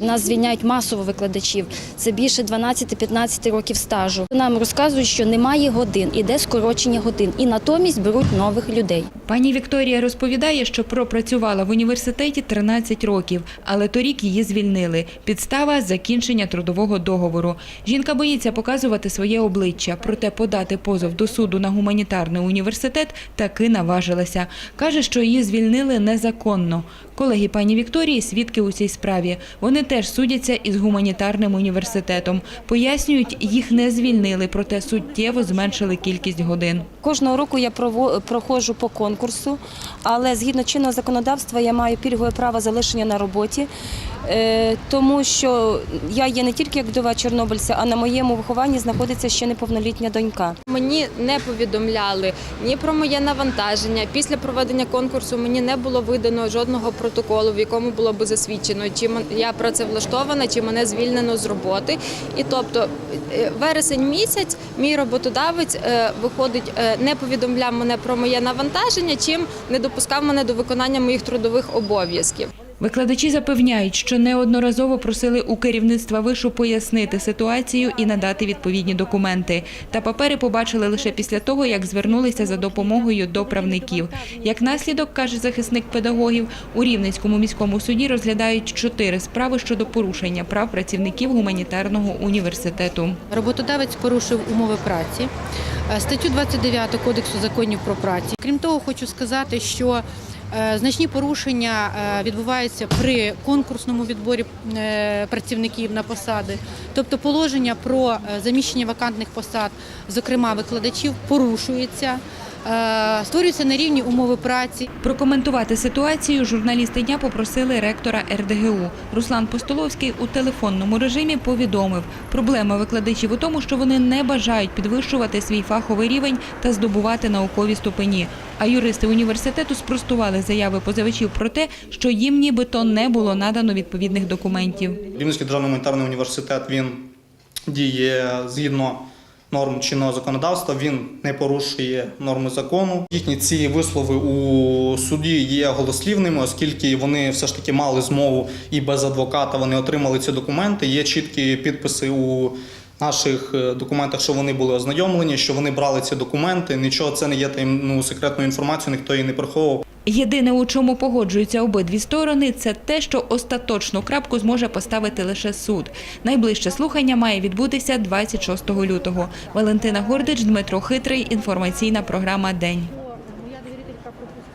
Нас звільняють масово викладачів. Це більше 12-15 років стажу. Нам розказують, що немає годин, іде скорочення годин, і натомість беруть нових людей. Пані Вікторія розповідає, що пропрацювала в університеті 13 років, але торік її звільнили. Підстава закінчення трудового договору. Жінка боїться показувати своє обличчя, проте подати позов до суду на гуманітарний університет таки наважилася. Каже, що її звільнили незаконно. Колеги пані Вікторії свідки у цій справі. Вони теж судяться із гуманітарним університетом. Пояснюють, їх не звільнили, проте суттєво зменшили кількість годин. Кожного року я проходжу по конкурсу, але згідно чинного законодавства я маю пільгове право залишення на роботі, е, тому що я є не тільки як вдова чорнобильця, а на моєму вихованні знаходиться ще неповнолітня донька. Мені не повідомляли ні про моє навантаження. Після проведення конкурсу мені не було видано жодного протоколу, в якому було би засвідчено, чи я працевлаштована, чи мене звільнено з роботи. І тобто е, вересень місяць мій роботодавець е, виходить, е, не повідомляв мене про моє навантаження, чим не допускав мене до виконання моїх трудових обов'язків. Викладачі запевняють, що неодноразово просили у керівництва вишу пояснити ситуацію і надати відповідні документи. Та папери побачили лише після того, як звернулися за допомогою до правників. Як наслідок, каже захисник педагогів, у Рівненському міському суді розглядають чотири справи щодо порушення прав працівників гуманітарного університету. Роботодавець порушив умови праці, е, статтю 29 Кодексу законів про працю. Крім того, хочу сказати, що значні порушення е, відбуваються при конкурсному відборі е, працівників на посади, тобто положення про е, заміщення вакантних посад, зокрема викладачів, порушується. Е, Створюються нерівні умови праці. Прокоментувати ситуацію журналісти дня попросили ректора РДГУ. Руслан Постоловський у телефонному режимі повідомив, проблема викладачів у тому, що вони не бажають підвищувати свій фаховий рівень та здобувати наукові ступені. А юристи університету спростували заяви позивачів про те, що їм нібито не було надано відповідних документів. Рівненський державний гуманітарний університет він діє згідно норм чинного законодавства, він не порушує норми закону. Їхні ці вислови у суді є голослівними, оскільки вони все ж таки мали змову і без адвоката вони отримали ці документи. Є чіткі підписи у наших е, документах, що вони були ознайомлені, що вони брали ці документи. Нічого це не є таєм- ну, секретною інформацією, ніхто її не приховував. Єдине, у чому погоджуються обидві сторони, це те, що остаточну крапку зможе поставити лише суд. Найближче слухання має відбутися 26 лютого. Валентина Гордич, Дмитро Хитрий. Інформаційна програма День.